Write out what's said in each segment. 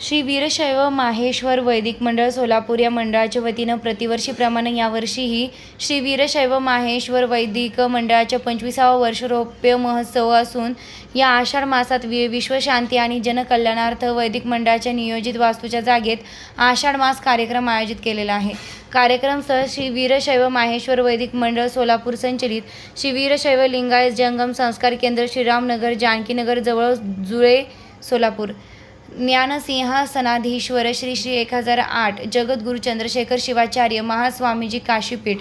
श्री वीरशैव माहेश्वर वैदिक मंडळ सोलापूर या मंडळाच्या वतीनं प्रतिवर्षीप्रमाणे यावर्षीही श्री वीरशैव माहेश्वर वैदिक मंडळाच्या पंचवीसावा वर्ष रौप्य महोत्सव असून या आषाढ मासात वि विश्वशांती आणि जनकल्याणार्थ वैदिक मंडळाच्या नियोजित वास्तूच्या जागेत आषाढ मास कार्यक्रम आयोजित केलेला आहे. कार्यक्रम सह श्री वीरशैव माहेश्वर वैदिक मंडळ सोलापूर संचलित श्री वीरशैव लिंगायत जंगम संस्कार केंद्र श्रीरामनगर जानकीनगर जवळ जुळे सोलापूर. ज्ञानसिंहासनाधीश्वर श्री श्री एक हजार आठ जगद्गुरु चंद्रशेखर शिवाचार्य महास्वामीजी काशीपीठ.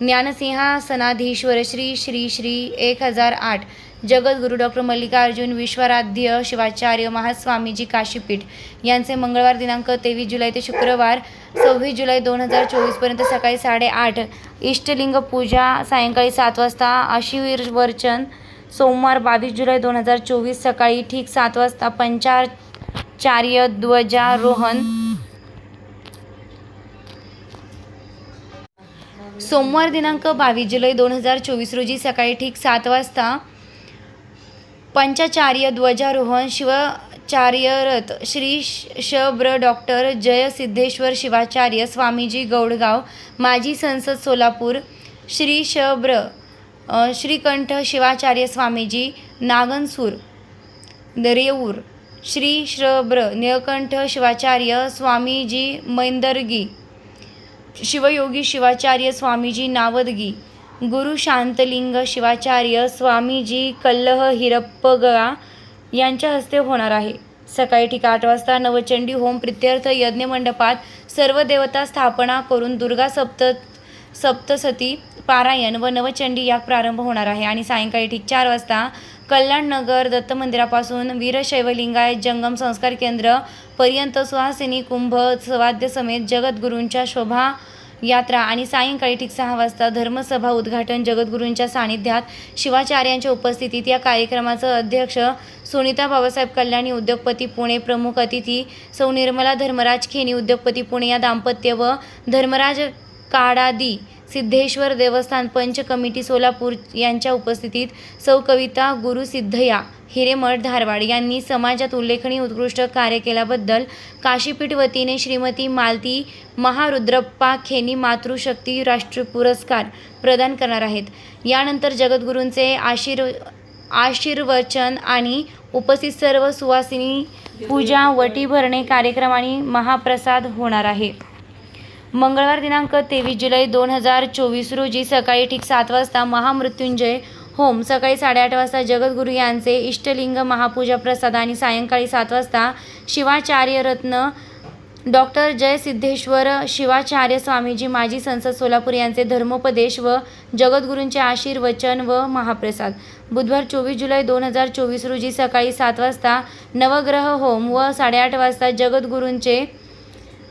ज्ञानसिंहासनाधीश्वर श्री श्री श्री एक हजार आठ जगद्गुरु डॉक्टर मल्लिकार्जुन विश्वराध्य शिवाचार्य महास्वामीजी काशीपीठ. यांचे मंगळवार दिनांक तेवीस जुलै ते शुक्रवार सव्वीस जुलै दोन हजार चोवीसपर्यंत सकाळी साडेआठ इष्टलिंग पूजा सायंकाळी सात वाजता आशीर्वचन सोमवार बावीस जुलै दोन हजार चोवीस सकाळी ठीक सात वाजता चार्य ध्वजारोहण. सोमवार दिनांक बावीस जुलै दोन हजार चोवीस रोजी सकाळी ठीक सात वाजता पंचाचार्य ध्वजारोहण शिवाचार्यरत श्री शब्र डॉक्टर जय सिद्धेश्वर शिवाचार्य स्वामीजी गौडगाव माजी संसद सोलापूर श्री शब्र श्रीकंठ शिवाचार्य स्वामीजी नागनसूर दरेऊर. श्री श्रब्र निळकंठ शिवाचार्य स्वामीजी मैंदर्गी शिवयोगी शिवाचार्य स्वामीजी नावदगी गुरु शांतलिंग शिवाचार्य स्वामीजी कल्लह हिरप्पगळा यांच्या हस्ते होणार आहे. सकाळी ठीक आठ वाजता नवचंडी होम प्रित्यर्थ यज्ञमंडपात सर्व देवता स्थापना करून दुर्गा सप्त सप्तसती पारायण व नवचंडी याग प्रारंभ होणार आहे. आणि सायंकाळी ठीक चार वाजता कल्याणनगर दत्त मंदिरापासून वीरशैवलिंगायत जंगम संस्कार केंद्र पर्यंत सुहासिनी कुंभ सवाद्य समेत जगद्गुरूंच्या शोभा यात्रा आणि सायंकाळी ठीक सहा वाजता धर्मसभा उद्घाटन जगद्गुरूंच्या सानिध्यात शिवाचार्यांच्या उपस्थितीत या कार्यक्रमाचं अध्यक्ष सुनीता बाबासाहेब कल्याणी उद्योगपती पुणे प्रमुख अतिथी सौ निर्मला धर्मराज खेनी उद्योगपती पुणे या दाम्पत्य व धर्मराज काडादी सिद्धेश्वर देवस्थान पंच कमिटी सोलापूर यांच्या उपस्थितीत सौ कविता गुरुसिद्धया हिरेमठ धारवाड यांनी समाजात उल्लेखनीय उत्कृष्ट कार्य केल्याबद्दल काशीपीठ वतीने श्रीमती मालती महारुद्रप्पा खेनी मातृशक्ती राष्ट्रीय पुरस्कार प्रदान करणार आहेत. यानंतर जगद्गुरूंचे आशीर् आशीर्वचन आणि उपस्थित सर्व सुवासिनी पूजा वटी भरणे कार्यक्रम आणि महाप्रसाद होणार आहे. मंगळवार दिनांक तेवीस जुलै दोन हजार चोवीस रोजी सकाळी ठीक सात वाजता महामृत्युंजय होम सकाळी साडेआठ वाजता जगद्गुरू यांचे इष्टलिंग महापूजा प्रसाद आणि सायंकाळी सात वाजता शिवाचार्य रत्न डॉक्टर जय सिद्धेश्वर शिवाचार्य स्वामीजी माजी संसद सोलापूर यांचे धर्मोपदेश व जगद्गुरूंचे आशीर्वचन व महाप्रसाद. बुधवार चोवीस जुलै दोन हजार चोवीस रोजी सकाळी सात वाजता नवग्रह होम व साडेआठ वाजता जगद्गुरूंचे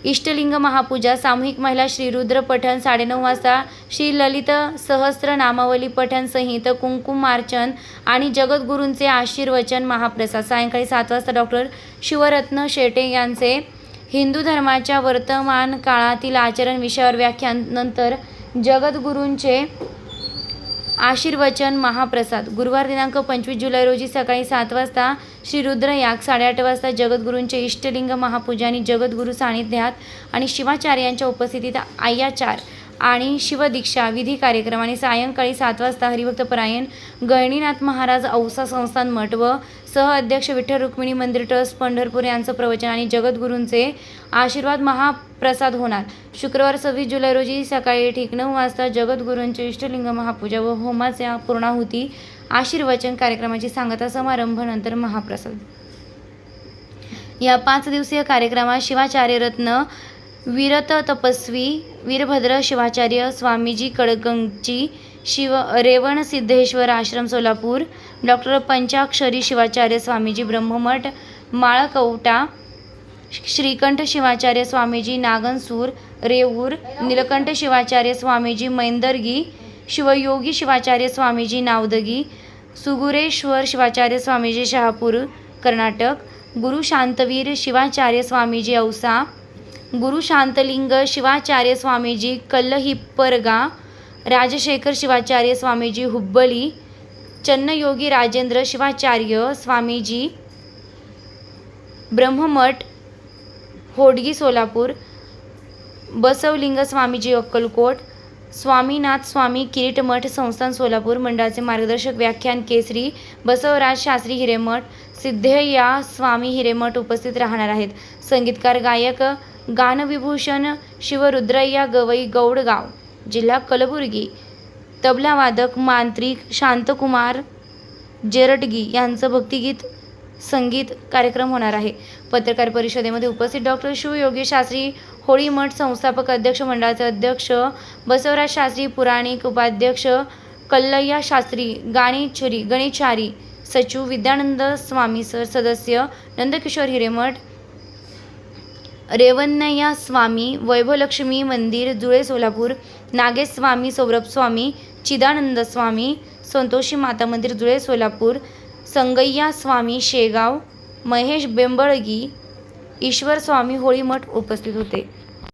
इष्टलिंग महापूजा सामूहिक महिला श्रीरुद्र पठण साडेनऊ वाजता श्री ललित सहस्त्र नामावली पठण संहित कुंकुमार्चन आणि जगद्गुरूंचे आशीर्वचन महाप्रसाद. सायंकाळी सात वाजता डॉक्टर शिवरत्न शेटे यांचे हिंदू धर्माच्या वर्तमान काळातील आचरण विषयावर व्याख्यान नंतर जगद्गुरूंचे आशीर्वचन महाप्रसाद. गुरुवार दिनांक पंचवीस जुलै रोजी सकाळी सात वाजता श्री रुद्रयाग साडेआठ वाजता जगद्गुरूंचे इष्टलिंग महापूजा आणि जगद्गुरू सानिध्यात आणि शिवाचार्यांच्या उपस्थितीत आय्याचार आणि शिवदीक्षा विधी कार्यक्रम आणि सायंकाळी सात वाजता हरिभक्त परायण गहिनीनाथ महाराज औसा संस्थान मठ व सहअध्यक्ष विठ्ठल रुक्मिणी मंदिर ट्रस्ट पंढरपूर यांचं प्रवचन आणि जगद्गुरूंचे आशीर्वाद महाप्रसाद होणार. शुक्रवार सव्वीस जुलै रोजी सकाळी ठीक नऊ वाजता जगद्गुरूंचे इष्टलिंग महापूजा व होमाच्या पूर्णाहुती आशीर्वचन कार्यक्रमाची सांगता समारंभ नंतर महाप्रसाद. या पाच दिवसीय कार्यक्रमात शिवाचार्य रत्न वीरत तपस्वी वीरभद्र शिवाचार्य स्वामीजी कडगंची शिव रेवण सिद्धेश्वर आश्रम सोलापूर डॉक्टर पंचाक्षरी शिवाचार्य स्वामीजी ब्रह्ममठ माळकवटा श्रीकंठ शिवाचार्य स्वामीजी नागनसूर रेऊर नीलकंठ शिवाचार्य स्वामीजी मैंदर्गी शिवयोगी शिवाचार्य स्वामीजी नावदगी सुगुरेश्वर शिवाचार्य स्वामीजी शहापूर कर्नाटक गुरु शांतवीर शिवाचार्य स्वामीजी औसा गुरु शांतलिंग शिवाचार्य स्वामीजी कल्लहिप्परगा राजशेखर शिवाचार्य स्वामीजी हुब्बळी चन्नयोगी राजेंद्र शिवाचार्य स्वामीजी ब्रह्ममठ होडगी सोलापूर बसवलिंग स्वामीजी अक्कलकोट स्वामीनाथ स्वामी किरीटमठ संस्थान सोलापूर मंडळाचे मार्गदर्शक व्याख्यान केसरी बसवराज शास्त्री हिरेमठ सिद्धय्या स्वामी हिरेमठ उपस्थित राहणार आहेत. संगीतकार गायक गानविभूषण शिवरुद्रय्या गवई गौडगाव. जिल्हा कलबुर्गी. तबलावादक मांत्रिक शांतकुमार जेरटगी यांचं भक्तिगीत संगीत कार्यक्रम होणार आहे. पत्रकार परिषदेमध्ये उपस्थित डॉक्टर शिवयोगी शास्त्री होळीमठ संस्थापक अध्यक्ष मंडळाचे अध्यक्ष बसवराज शास्त्री पुराणिक उपाध्यक्ष कल्लय्या शास्त्री गाणेचरी गणेशारी सचिव विद्यानंद स्वामी सर सदस्य नंदकिशोर हिरेमठ रेवन्नय्या स्वामी वैभवलक्ष्मी मंदिर जुळे सोलापूर नागेश स्वामी सौरभ स्वामी चिदानंद स्वामी संतोषी माता मंदिर जुळे सोलापूर संगय्या स्वामी शेगाव महेश बेंबळगी ईश्वर स्वामी होळीमठ उपस्थित होते.